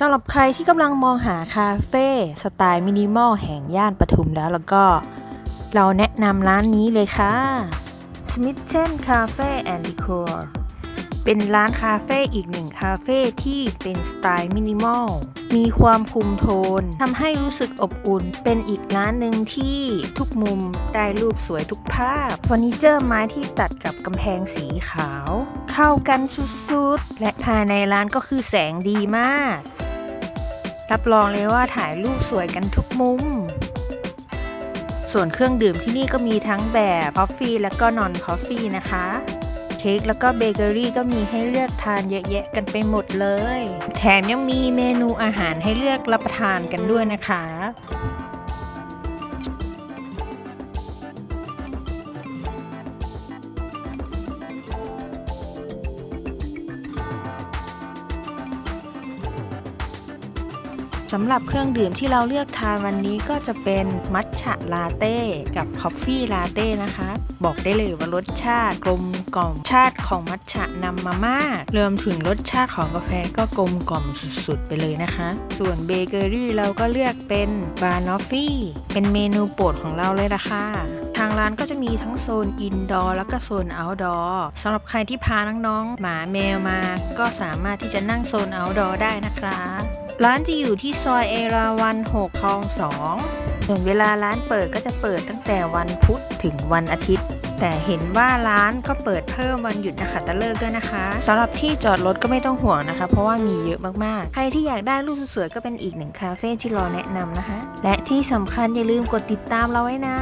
สำหรับใครที่กำลังมองหาคาเฟ่สไตล์มินิมอลแห่งย่านปทุมแล้วแล้วก็ เราแนะนำร้านนี้เลยค่ะ Smith c h e n Cafe and Decor เป็นร้านคาเฟ่อีกหนึ่งคาเฟ่ที่เป็นสไตล์มินิมอล มีความคุมโทนทำให้รู้สึกอบอุ่น เป็นอีกร้านหนึ่งที่ทุกมุมได้รูปสวยทุกภาพเฟอร์นิเจอร์ไม้ที่ตัดกับกำแพงสีขาว เข้ากันสุดๆ และภายในร้านก็คือแสงดีมาก รับรองเลยว่าถ่ายรูปสวยกันทุกมุม ส่วนเครื่องดื่มที่นี่ก็มีทั้งแบบคอฟฟี่และก็นอนคอฟฟี่นะคะ เค้กแล้วก็เบเกอรี่ก็มีให้เลือกทานเยอะแยะกันไปหมดเลย แถมยังมีเมนูอาหารให้เลือกรับประทานกันด้วยนะคะ สำหรับเครื่องดื่มที่เราเลือกทานวันนี้ก็จะเป็นมัทฉะลาเต้กับคอฟฟี่ลาเต้นะคะ บอกได้เลยว่ารสชาติกลมกล่อมชาติของมัทฉะนำมามารวมถึงรสชาติของกาแฟก็กลมกล่อมสุดๆไปเลยนะคะ ส่วนเบเกอรี่เราก็เลือกเป็นบานอฟฟี่เป็นเมนูโปรดของเราเลยละค่ะางร้านก็จะมีทั้งโซนอินดอร์แล้วก็โซนเอาท์ดอร์สำหรับใครที่พาน้องๆ หมาแมวมา ก็สามารถที่จะนั่งโซนเอาท์ดอร์ได้นะคะ ร้านจะอยู่ที่ซอยเอราวัน6คลอง2ส่วนเวลาร้านเปิดก็จะเปิดตั้งแต่วันพุธถึงวันอาทิตย์แต่เห็นว่าร้านก็เปิดเพิ่มวันหยุดนะคะตะเลิกด้วยนะคะสำหรับที่จอดรถก็ไม่ต้องห่วงนะคะ เพราะว่ามีเยอะมากๆ ใครที่อยากได้รูปสวยก็เป็นอีกหนึ่งคาเฟ่ที่เราแนะนำนะคะ และที่สำคัญอย่าลืมกดติดตามเราไว้นะ